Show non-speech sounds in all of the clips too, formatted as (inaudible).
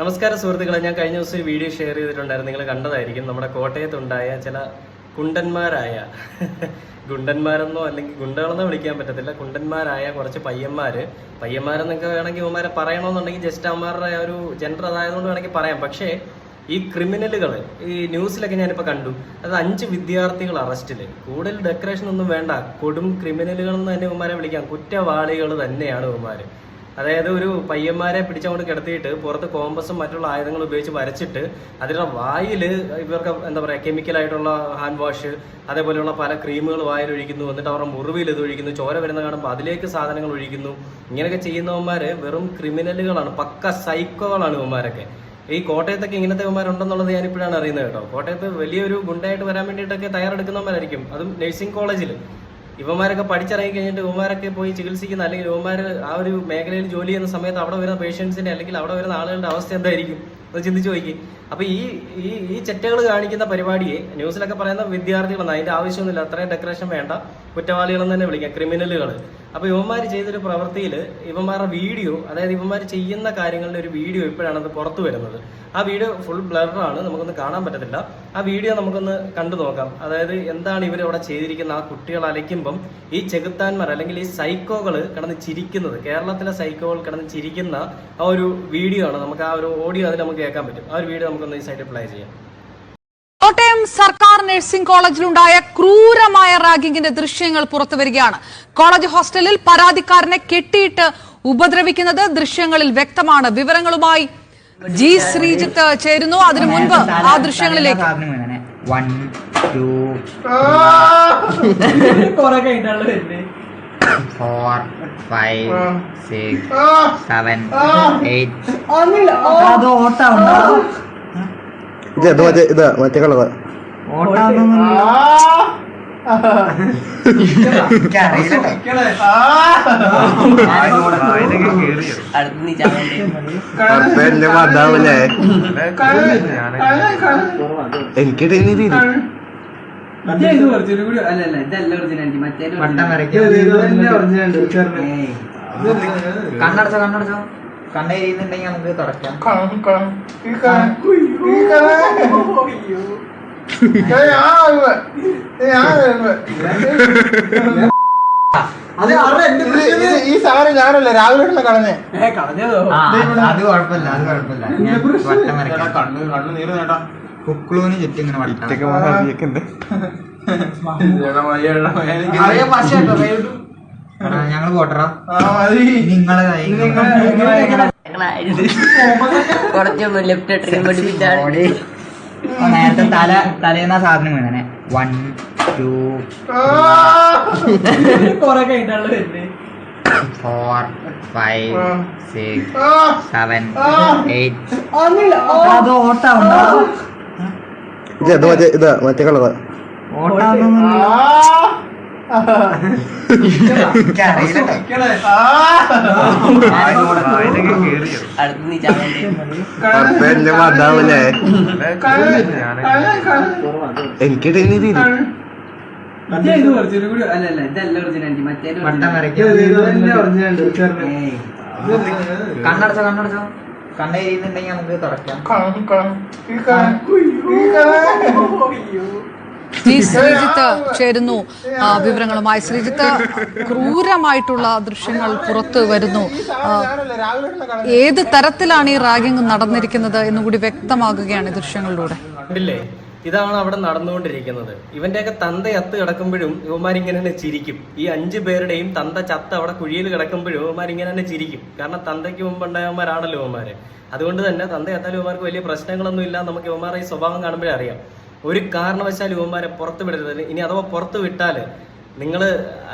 നമസ്കാരം സുഹൃത്തുക്കളെ. ഞാൻ കഴിഞ്ഞ ദിവസം ഒരു വീഡിയോ ഷെയർ ചെയ്തിട്ടുണ്ടായിരുന്നു. നിങ്ങൾ കണ്ടതായിരിക്കും. നമ്മുടെ കോട്ടയത്തുണ്ടായ ചില കുണ്ടന്മാരായ (laughs) ഗുണ്ടന്മാരെന്നോ അല്ലെങ്കിൽ ഗുണ്ടകളെന്നോ വിളിക്കാൻ പറ്റത്തില്ല. കുണ്ടന്മാരായ കുറച്ച് പയ്യന്മാര്. പയ്യന്മാരെന്നൊക്കെ വേണമെങ്കിൽ ഇവന്മാരെ പറയണമെന്നുണ്ടെങ്കിൽ ജസ്റ്റ് അവന്മാരുടെ ഒരു ജെൻഡർ അതായതുകൊണ്ട് വേണമെങ്കിൽ പറയാം. പക്ഷേ ഈ ക്രിമിനലുകൾ ഈ ന്യൂസിലൊക്കെ ഞാനിപ്പോൾ കണ്ടു. അത് അഞ്ച് വിദ്യാർത്ഥികൾ അറസ്റ്റിൽ കൂടുതൽ ഡെക്കറേഷൻ ഒന്നും വേണ്ട. കൊടും ക്രിമിനലുകൾ എന്ന് തന്നെ ഇവന്മാരെ വിളിക്കാം. കുറ്റവാളികൾ തന്നെയാണ് ഇവന്മാർ അതായത് ഒരു പയ്യന്മാരെ പിടിച്ചുകൊണ്ട് കിടത്തിയിട്ട് പുറത്ത് കോമ്പസും മറ്റുള്ള ആയുധങ്ങൾ ഉപയോഗിച്ച് വരച്ചിട്ട് അതിന്റെ വായിൽ ഇവർക്ക് എന്താ പറയുക കെമിക്കലായിട്ടുള്ള ഹാൻഡ് വാഷ് അതേപോലെയുള്ള പല ക്രീമുകൾ വായിൽ ഒഴിക്കുന്നു എന്നിട്ട് അവരുടെ മുറിവിൽ ഇത് ഒഴിക്കുന്നു ചോര വരുന്ന കാണുമ്പോൾ അതിലേക്ക് സാധനങ്ങൾ ഒഴിക്കുന്നു. ഇങ്ങനെയൊക്കെ ചെയ്യുന്നവന്മാര് വെറും ക്രിമിനലുകളാണ് പക്ക സൈക്കോകളാണ് ഇവന്മാരൊക്കെ. ഈ കോട്ടയത്തൊക്കെ ഇങ്ങനത്തെ ഇവന്മാരുണ്ടെന്നുള്ളത് ഞാൻ ഇപ്പോഴാണ് അറിയുന്നത് കേട്ടോ. കോട്ടയത്ത് വലിയൊരു ഗുണ്ടായിട്ട് വരാൻ വേണ്ടിയിട്ടൊക്കെ തയ്യാറെടുക്കുന്നവന്മാരായിരിക്കും. അതും നഴ്സിംഗ് കോളേജിൽ ഇവന്മാരൊക്കെ പഠിച്ചിറങ്ങി കഴിഞ്ഞിട്ട് ഇവന്മാരൊക്കെ പോയി ചികിത്സിക്കുന്ന അല്ലെങ്കിൽ ഇവന്മാർ ആ ഒരു മേഖലയിൽ ജോലി ചെയ്യുന്ന സമയത്ത് അവിടെ വരുന്ന പേഷ്യൻസിന്റെ അല്ലെങ്കിൽ അവിടെ വരുന്ന ആളുകളുടെ അവസ്ഥ എന്തായിരിക്കും? അത് ചിന്തിച്ചു നോക്കി. അപ്പൊ ഈ ഈ ഈ ചെറ്റകൾ കാണിക്കുന്ന പരിപാടിയെ ന്യൂസിലൊക്കെ പറയുന്ന വിദ്യാർത്ഥികളാണ് അതിന്റെ ആവശ്യമൊന്നുമില്ല അത്രയും ഡെക്കറേഷൻ വേണ്ട. കുറ്റവാളികളെന്ന് തന്നെ വിളിക്കാം ക്രിമിനലുകൾ അപ്പൊ ഇവന്മാർ ചെയ്തൊരു പ്രവൃത്തിയിൽ ഇവന്മാരുടെ വീഡിയോ അതായത് ഇവന്മാർ ചെയ്യുന്ന കാര്യങ്ങളുടെ ഒരു വീഡിയോ ഇപ്പോഴാണ് അത് പുറത്തു വരുന്നത്. ആ വീഡിയോ ഫുൾ ബ്ലറാണ് നമുക്കൊന്ന് കാണാൻ പറ്റത്തില്ല. ആ വീഡിയോ നമുക്കൊന്ന് കണ്ടു നോക്കാം. അതായത് എന്താണ് ഇവർ അവിടെ ചെയ്തിരിക്കുന്ന ആ കുട്ടികൾ അലയ്ക്കുമ്പം ഈ ചെകുത്താന്മാർ അല്ലെങ്കിൽ ഈ സൈക്കോകൾ കിടന്ന് ചിരിക്കുന്നത് കേരളത്തിലെ സൈക്കോകൾ കിടന്ന് ചിരിക്കുന്ന ആ ഒരു വീഡിയോ ആണ്. നമുക്ക് ആ ഒരു ഓഡിയോ അതിൽ നമുക്ക് കേൾക്കാൻ പറ്റും. ആ ഒരു വീഡിയോ നമുക്കൊന്ന് ഈ സൈഡിൽ പ്ലേ ചെയ്യാം. കോട്ടയം സർക്കാർ നഴ്സിംഗ് കോളേജിലുണ്ടായ ക്രൂരമായ റാഗിങ്ങിന്റെ ദൃശ്യങ്ങൾ പുറത്തുവരികയാണ്. കോളേജ് ഹോസ്റ്റലിൽ പരാതിക്കാരനെ കെട്ടിയിട്ട് ഉപദ്രവിക്കുന്നത് ദൃശ്യങ്ങളിൽ വ്യക്തമാണ്. വിവരങ്ങളുമായി ജി ശ്രീജിത്ത് ചേരുന്നു. അതിനു മുൻപ് ആ ദൃശ്യങ്ങളിലേക്ക്. Four five six seven eight അത് ഓട്ടം ഇത് ഇത് മറ്റേ ഇത് മറ്റേ കളറ്. അപ്പൊ എന്റെ മതാവല്ലേ? എനിക്ക് കണ്ണടച്ചോ കണ്ണടച്ചോ. കണ്ണെരിയുന്നുണ്ടെങ്കിൽ നമുക്ക് തുടക്കാം ഈ സാറ് ഞാനല്ലേ രാവിലെ കളഞ്ഞേ? അത് കുഴപ്പമില്ല അത് കുഴപ്പമില്ല. ഞാൻ വട്ടം വരയ്ക്കാം. കണ്ണു കണ്ണു നീര് നേട്ടാ ചുറ്റും ഇങ്ങനെ വട്ടം (laughs) ഞങ്ങൾ പോട്ടറാ നിങ്ങളെ കുറച്ചൊന്നും ലെഫ്റ്റ് നേരത്തെ തല തലേന്ന സാധനം വീണനെ. One two four five six seven eight അത് ഓട്ടാവുണ്ടോ ഇത് മറ്റേ കളറ്. അടുത്ത് എന്റെ രീതി കണ്ണടച്ചോ. കണ്ണടച്ചോ കണ്ണെരിയുന്നുണ്ടെങ്കിൽ നമുക്ക് തുടക്കാം ജി ശ്രീജിത്ത് ചേരുന്നു. വിവരങ്ങളുമായി ശ്രീജിത്ത് ക്രൂരമായിട്ടുള്ള ദൃശ്യങ്ങൾ പുറത്തു വരുന്നു. ഏത് തരത്തിലാണ് ഈ റാഗിംഗ് നടന്നിരിക്കുന്നത് എന്നുകൂടി വ്യക്തമാകുകയാണ് ദൃശ്യങ്ങളിലൂടെ. ഇതാണ് അവിടെ നടന്നുകൊണ്ടിരിക്കുന്നത്. ഇവന്റെയൊക്കെ തന്ത ചത്ത് കിടക്കുമ്പോഴും ഇവന്മാരിങ്ങനെ തന്നെ ചിരിക്കും. ഈ അഞ്ചു പേരുടെയും തന്ത ചത്ത് അവിടെ കുഴിയിൽ കിടക്കുമ്പോഴും ഇവന്മാരിങ്ങനെ തന്നെ ചിരിക്കും. കാരണം തന്തയ്ക്ക് മുമ്പുണ്ടായവന്മാരാണല്ലോ ഇവന്മാര്. അതുകൊണ്ട് തന്നെ തന്ത എത്താൽ ഇവന്മാർക്ക് വലിയ പ്രശ്നങ്ങളൊന്നും ഇല്ല നമുക്ക് ഇവന്മാരുടെ ഈ സ്വഭാവം കാണുമ്പോഴേ അറിയാം. ഒരു കാരണവശാലും യുവന്മാരെ പുറത്ത് വിടരുത്. ഇനി അഥവാ പുറത്ത് വിട്ടാൽ നിങ്ങൾ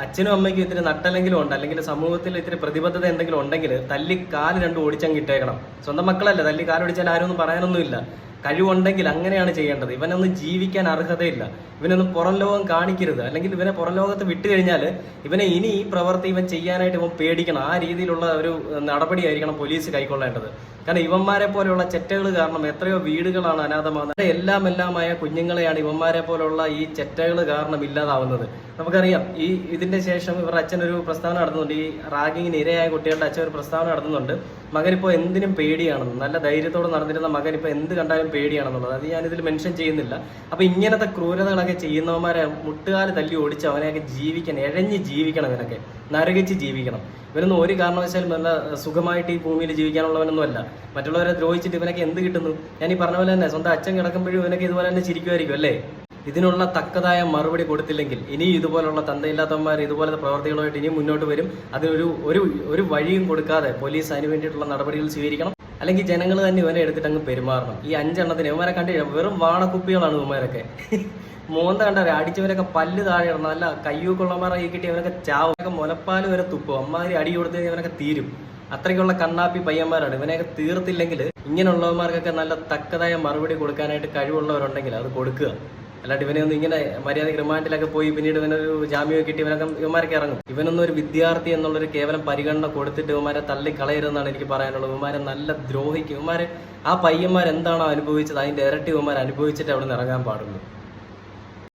അച്ഛനും അമ്മയ്ക്കും ഇത്തിരി നട്ടല്ലെങ്കിലും ഉണ്ട്. അല്ലെങ്കിൽ സമൂഹത്തിൽ ഇത്തിരി പ്രതിബദ്ധത എന്തെങ്കിലും ഉണ്ടെങ്കിൽ തല്ലി കാൽ രണ്ടും ഓടിച്ചങ്ങ് ഇട്ടേക്കണം. സ്വന്തം മക്കളല്ലേ തല്ലി കാലൊടിച്ചാൽ ആരും ഒന്നും പറയാനൊന്നുമില്ല. കഴിവുണ്ടെങ്കിൽ അങ്ങനെയാണ് ചെയ്യേണ്ടത്. ഇവനൊന്നും ജീവിക്കാൻ അർഹതയില്ല. ഇവനൊന്നും പുറം ലോകം കാണിക്കരുത്. അല്ലെങ്കിൽ ഇവനെ പുറം ലോകത്ത് വിട്ടു കഴിഞ്ഞാൽ ഇവനെ ഇനി ഈ പ്രവൃത്തി ഇവൻ ചെയ്യാനായിട്ട് ഇവൻ പേടിക്കണം. ആ രീതിയിലുള്ള ഒരു നടപടിയായിരിക്കണം പോലീസ് കൈക്കൊള്ളേണ്ടത്. കാരണം ഇവന്മാരെ പോലെയുള്ള ചെറ്റകൾ കാരണം എത്രയോ വീടുകളാണ് അനാഥമാകുന്നത്. എല്ലാം എല്ലാമായ കുഞ്ഞുങ്ങളെയാണ് ഇവന്മാരെ പോലെയുള്ള ഈ ചെറ്റകൾ കാരണം ഇല്ലാതാവുന്നത്. നമുക്കറിയാം ഈ ഇതിന്റെ ശേഷം ഇവർ അച്ഛൻ ഒരു പ്രസ്താവന നടത്തുന്നുണ്ട്. ഈ റാഗിങ്ങിന് ഇരയായ കുട്ടികളുടെ അച്ഛൻ ഒരു പ്രസ്താവന നടത്തുന്നുണ്ട്. മകൻ ഇപ്പോൾ എന്തിനും പേടിയാണെന്ന് നല്ല ധൈര്യത്തോടെ നടന്നിരുന്ന മകൻ ഇപ്പോൾ എന്ത് കണ്ടാലും പേടിയാണെന്നുള്ളത്. അത് ഞാൻ ഇതിൽ മെൻഷൻ ചെയ്യുന്നില്ല. അപ്പൊ ഇങ്ങനത്തെ ക്രൂരതകളൊക്കെ ചെയ്യുന്നവന്മാരെ മുട്ടുകാൽ തല്ലി ഓടിച്ച് അവനെയൊക്കെ ജീവിക്കണം എഴഞ്ഞ് ജീവിക്കണം ഇവനൊക്കെ. നരകിച്ച് ജീവിക്കണം. ഇവനൊന്നും ഒരു കാരണവശാലും നല്ല സുഖമായിട്ട് ഈ ഭൂമിയിൽ ജീവിക്കാനുള്ളവനൊന്നും അല്ല മറ്റുള്ളവരെ ദ്രോഹിച്ചിട്ട് ഇവനൊക്കെ എന്ത് കിട്ടുന്നു? ഞാൻ ഈ പറഞ്ഞ പോലെ തന്നെ സ്വന്തം അച്ഛൻ കിടക്കുമ്പോഴും ഇവനൊക്കെ ഇതുപോലെ തന്നെ ചിരിക്കുമായിരിക്കും അല്ലേ? ഇതിനുള്ള തക്കതായ മറുപടി കൊടുത്തില്ലെങ്കിൽ ഇനി ഇതുപോലുള്ള തന്തയില്ലാത്തവന്മാർ ഇതുപോലത്തെ പ്രവർത്തികളുമായിട്ട് ഇനിയും മുന്നോട്ട് വരും. അതിനൊരു ഒരു ഒരു വഴിയും കൊടുക്കാതെ പോലീസ് അതിന് വേണ്ടിയിട്ടുള്ള നടപടികൾ സ്വീകരിക്കണം. അല്ലെങ്കിൽ ജനങ്ങൾ തന്നെ ഇവനെ എടുത്തിട്ട് അങ്ങ് പെരുമാറണം. ഈ അഞ്ചെണ്ണത്തിന് ഇവന്മാരെ കണ്ടില്ല വെറും വാണക്കുപ്പികളാണ് ഇവന്മാരൊക്കെ. മോന്ത കണ്ടവരെ അടിച്ചവരൊക്കെ പല്ല് താഴെ ഇടണം. അല്ല കയ്യൂക്കുള്ളമാരെ ഈ കിട്ടി ഇവനൊക്കെ ചാവൊക്കെ മുലപ്പാൽ വരെ തുപ്പും. അമ്മാതിരി അടി കൊടുത്ത് ഇവനൊക്കെ തീരും. അത്രയ്ക്കുള്ള കണ്ണാപ്പി പയ്യന്മാരാണ്. ഇവനെയൊക്കെ തീർത്തില്ലെങ്കിൽ ഇങ്ങനെയുള്ളവന്മാർക്കൊക്കെ നല്ല തക്കതായ മറുപടി കൊടുക്കാനായിട്ട് കഴിവുള്ളവരുണ്ടെങ്കിൽ അത് കൊടുക്കുക. അല്ലാണ്ട് ഇവനെ ഒന്ന് ഇങ്ങനെ മര്യാദയ്ക്ക് റിമാൻഡിലൊക്കെ പോയി പിന്നീട് ഇവനൊരു ജാമ്യം കിട്ടി ഇവനൊക്കെ ഇവന്മാരൊക്കെ ഇറങ്ങും. ഇവനൊന്നും ഒരു വിദ്യാർത്ഥി എന്നുള്ളൊരു കേവലം പരിഗണന കൊടുത്തിട്ട് ഇവന്മാരെ തള്ളി കളയരുതെന്നാണ് എനിക്ക് പറയാനുള്ളത്. ഇവന്മാരെ നല്ല ദ്രോഹിക്കും. ഇവന്മാരെ ആ പയ്യന്മാർ എന്താണോ അനുഭവിച്ചത്? അതിന്റെ ഇരട്ടി ഇവന്മാർ അനുഭവിച്ചിട്ട് അവിടെ നിന്ന് ഇറങ്ങാൻ പാടുള്ളൂ.